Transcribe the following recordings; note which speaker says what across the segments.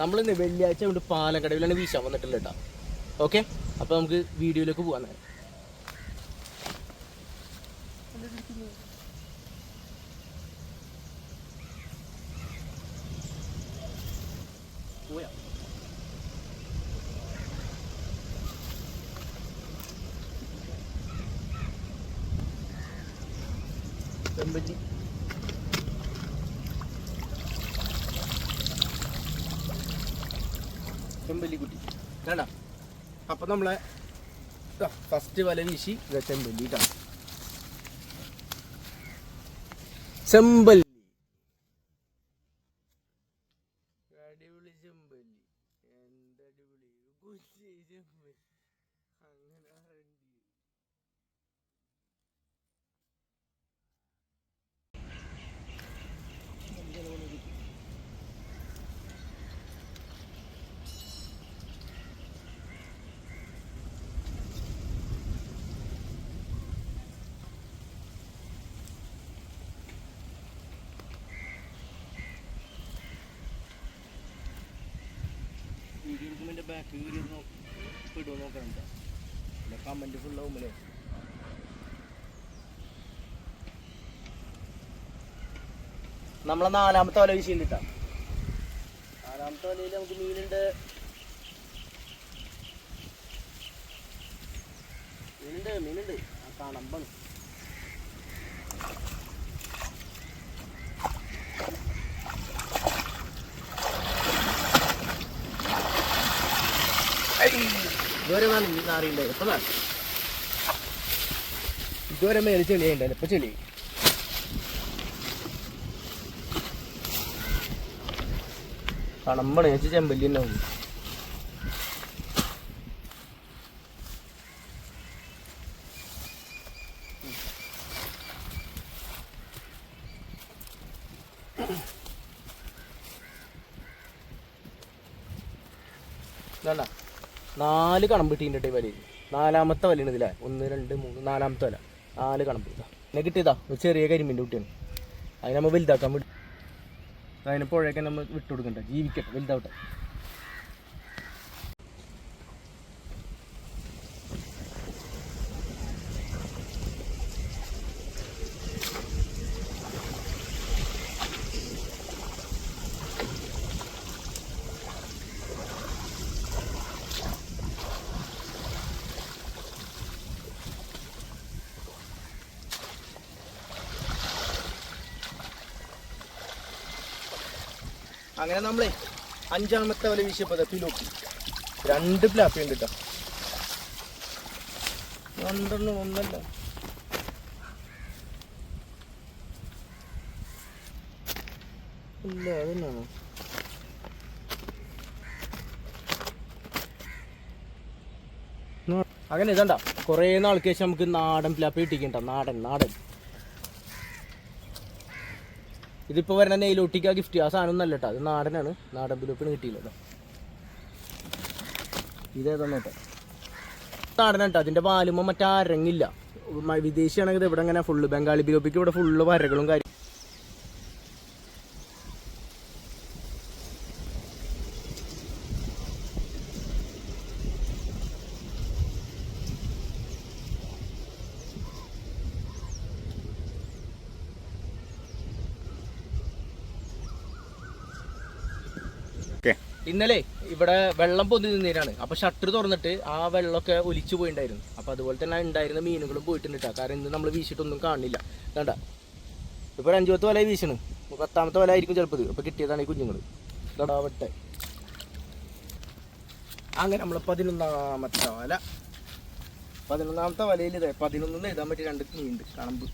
Speaker 1: നമ്മൾ ഇന്ന് വെള്ളിയാഴ്ച കൊണ്ട് പാലക്കടവിലാണ് വീശാൻ വന്നിട്ടില്ല കേട്ടോ. ഓക്കെ അപ്പോൾ നമുക്ക് വീഡിയോയിലേക്ക് പോകാൻ നേരം പോയാ. ചെമ്പല്ലി ചെമ്പല്ലി കുട്ടി. വേണ്ട അപ്പൊ നമ്മളെ ഫസ്റ്റ് വല വീശി ചെമ്പല്ലി ട്ടാ. ചെമ്പല്ലി. അടിപൊളി ചെമ്പല്ലി. എന്തടിപൊളി ചെമ്പല്ലി. ബാക്ക് ഇടുമോ നോക്കണ്ട പിന്നെ കമന്റ് ഫുള്ളാവുമ്പോഴേ നമ്മളെ നാലാമത്തെ വല വീശിയുണ്ട് കേട്ടോ നാലാമത്തെ വലയിൽ നമുക്ക് മീനുണ്ട്. മീനുണ്ട് മീനുണ്ട്. ആ കാണമ്പണ് ഇതുവരെ നാറിയുണ്ടായി ഇപ്പൊ നാ ഇതുവരെ മേലെ ചെളിയുണ്ടായില്ല ഇപ്പൊ ചെളി. കണമ്പണ്. ചേച്ചി ചെമ്പല്ലി ഉണ്ടാവും. ഉണ്ട് ഇതല്ല നാല് കണമ്പ് ഇട്ടീന്റെ വലയിൽ. നാലാമത്തെ വലയാണ് ഇതിലെ. ഒന്ന് രണ്ട് മൂന്ന് നാലാമത്തെ വല. നാല് കണമ്പ് ഇതാ എന്നെ കിട്ടിയതാ? ഒരു ചെറിയ കരിമ്പിന്റെ കുട്ടിയാണ്. അതിനെ നമ്മൾ വലുതാക്കാൻ വിട്ടു അതിനെ പുഴയൊക്കെ നമ്മൾ വിട്ടു കൊടുക്കണ്ട ജീവിക്കട്ടെ വലുതാവട്ടെ. അങ്ങനെ നമ്മളെ അഞ്ചാമത്തെ വല വീശിയപ്പോൾ നോക്കി രണ്ട് പ്ലാപ്പി ഉണ്ട് കേട്ടോ രണ്ടെണ്ണം ഒന്നല്ല. ഇല്ല അതന്നെയാണോ അങ്ങനെ ഇതണ്ട കുറേ നാൾക്ക് ശേഷം നമുക്ക് നാടൻ പ്ലാപ്പി കിട്ടിക്കണ്ട നാടൻ നാടൻ. ഇതിപ്പോ വരുന്ന നെയിലൊട്ടിക്ക് ഗിഫ്റ്റ് ആ സാധനം ഒന്നല്ല കേട്ടോ അത് നാടനാണ്. നാടൻ പിലോപ്പിന് കിട്ടിയില്ലല്ലോ. ഇതേതാണ് കേട്ടോ നാടൻ കേട്ടോ അതിന്റെ പാലുമ്പോ മറ്റേ അരങ്ങില്ല. മ- വിദേശിയാണെങ്കിൽ ഇവിടെ ഇങ്ങനെ ഫുള്ള് ബംഗാളി ബിലോപ്പിക്ക് ഇവിടെ ഫുള്ള് വരകളും കാര്യം ഇന്നലെ ഇവിടെ വെള്ളം പൊന്തി നിന്നേരാണ്. അപ്പോൾ ഷട്ടർ തുറന്നിട്ട് ആ വെള്ളമൊക്കെ ഒലിച്ചു പോയിണ്ടായിരുന്നു. അപ്പോൾ അതുപോലെ തന്നെ ഉണ്ടായിരുന്ന മീനുകളും പോയിട്ടുണ്ട് ട്ടാ. കാരണം ഇന്ന് നമ്മൾ വീശിട്ടൊന്നും കാണില്ല. കണ്ട? ഇപ്പൊ ഒരു അഞ്ചു വല വീശണ് പത്താമത്തെ വല ആയിരിക്കും ചിലപ്പോൾ അപ്പൊ കിട്ടിയതാണ് ഈ കുഞ്ഞുങ്ങൾ കടാവട്ടെ അങ്ങനെ നമ്മൾ പതിനൊന്നാമത്തെ വല. പതിനൊന്നാമത്തെ വലയിൽ ഇതേ പതിനൊന്നിന്ന് എഴുതാൻ പറ്റിയ രണ്ട് മീനുണ്ട് കണമ്പ്.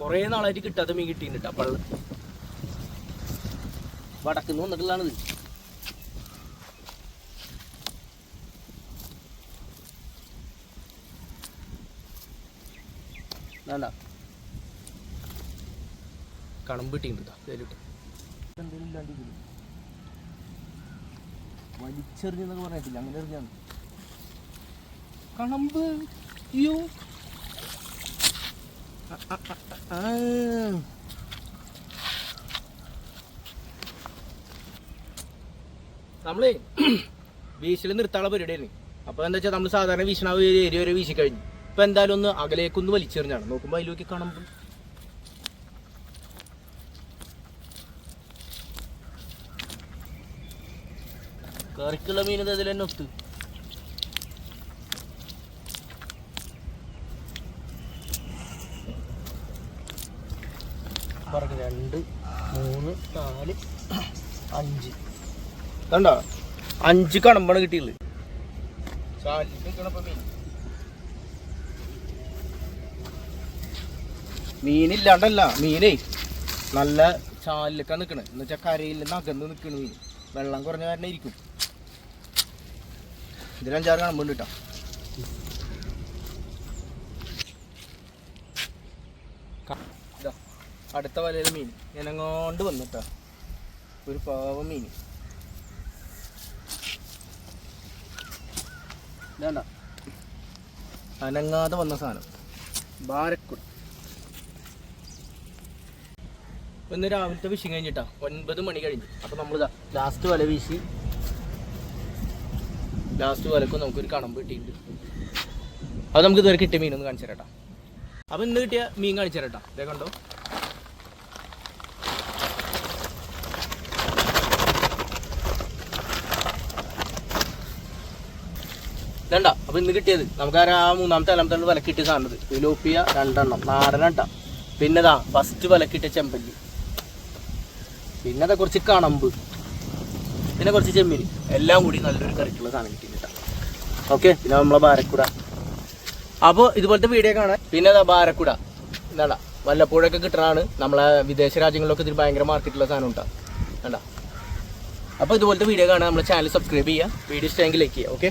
Speaker 1: കുറേ നാളായിട്ട് കിട്ടാത്ത മീൻ കിട്ടിയിട്ടുണ്ട് അപ്പോൾ വടക്കുന്ന് വന്നിട്ടുള്ളതാണിത് വേണ്ട കണമ്പ് കിട്ടിയിട്ടുണ്ട് ഇതിലിട്ട് എന്തെങ്കിലും ഇല്ലാണ്ട് ഇതിൽ. വലിച്ചെറിഞ്ഞെന്നൊക്കെ പറഞ്ഞിട്ടില്ല അങ്ങനെ എറിഞ്ഞാണ് കണമ്പ് അയ്യോ. നമ്മളേ വീശിൽ നിർത്താനുള്ള പരിപാടിയായിരുന്നു. അപ്പോൾ എന്താ വെച്ചാൽ നമ്മൾ സാധാരണ വീശണ ഏരിയ വരെ വീശി കഴിഞ്ഞു. ഇപ്പൊ എന്തായാലും ഒന്ന് അകലേക്കൊന്ന് വലിച്ചെറിഞ്ഞാണ്. നോക്കുമ്പോൾ അതിലേക്ക് കാണുമ്പോൾ കറിക്കുള്ള മീൻ അതിൽ തന്നെ ഒത്ത്. രണ്ട് മൂന്ന് നാല് അഞ്ച്. കണ്ടോ? അഞ്ച് കണമ്പാണ് കിട്ടിയത് മീനില്ലാണ്ടല്ല മീനേ. നല്ല ചാലിലൊക്കെ നിൽക്കണേ എന്ന് വെച്ചാൽ കരയിൽ നിന്ന് അകന്ന് നിൽക്കണ മീൻ. വെള്ളം കുറഞ്ഞ കാരണം ഇരിക്കും ഇതിൽ അഞ്ചാറ് കണമ്പുണ്ട് കേട്ടോ അടുത്ത വലയിലെ മീൻ. ഇനങ്ങോണ്ട് വന്നിട്ടാ. ഒരു പാവ മീൻ. വേണ്ട. അനങ്ങാതെ വന്ന സാധനം. ബാരക്കുട്. ഇന്ന് രാവിലത്തെ വിഷയം കഴിഞ്ഞിട്ടാ. ഒൻപത് മണി കഴിഞ്ഞു. അപ്പൊ നമ്മൾ ലാസ്റ്റ് വല വീശി. ലാസ്റ്റ് വലക്കും നമുക്കൊരു കണമ്പ് കിട്ടിയിട്ടുണ്ട്. അത് നമുക്ക് ഇതുവരെ കിട്ടിയ മീനൊന്ന് കാണിച്ചു തരട്ടാ അപ്പൊ ഇന്ന് കിട്ടിയ മീൻ കാണിച്ചു തരട്ടാ ഇതേ കണ്ടോ? ഇതണ്ട? അപ്പൊ ഇന്ന് കിട്ടിയത് നമുക്ക് ആ മൂന്നാമത്തെ നാലാമത്തെ വില കിട്ടിയ സാധനത് ഫിലോപ്പിയ രണ്ടെണ്ണം നാടനട്ട പിന്നെ ഫസ്റ്റ് വില കിട്ടിയ ചെമ്പല്ലി. പിന്നെ കുറച്ച് കണമ്പ്. പിന്നെ കുറച്ച് ചെമ്മീൻ. എല്ലാം കൂടി നല്ലൊരു കറിക്കുള്ള സാധനം കിട്ടിയിട്ടാണ് ഓക്കെ പിന്നെ നമ്മളെ ബാരക്കുട. അപ്പോൾ ഇതുപോലത്തെ വീഡിയോ കാണാൻ. പിന്നെ അതാ ബാരക്കുട. എന്താ വല്ലപ്പോഴൊക്കെ കിട്ടണതാണ്. നമ്മളെ വിദേശ രാജ്യങ്ങളിലൊക്കെ ഇതിൽ ഭയങ്കര മാർക്കറ്റുള്ള സാധനം ഉണ്ടാ. വേണ്ട അപ്പോൾ ഇതുപോലത്തെ വീഡിയോ കാണാൻ നമ്മുടെ ചാനൽ സബ്സ്ക്രൈബ് ചെയ്യുക. വീഡിയോ ഇഷ്ടമെങ്കിൽ ലൈക്ക് ചെയ്യുക. ഓക്കെ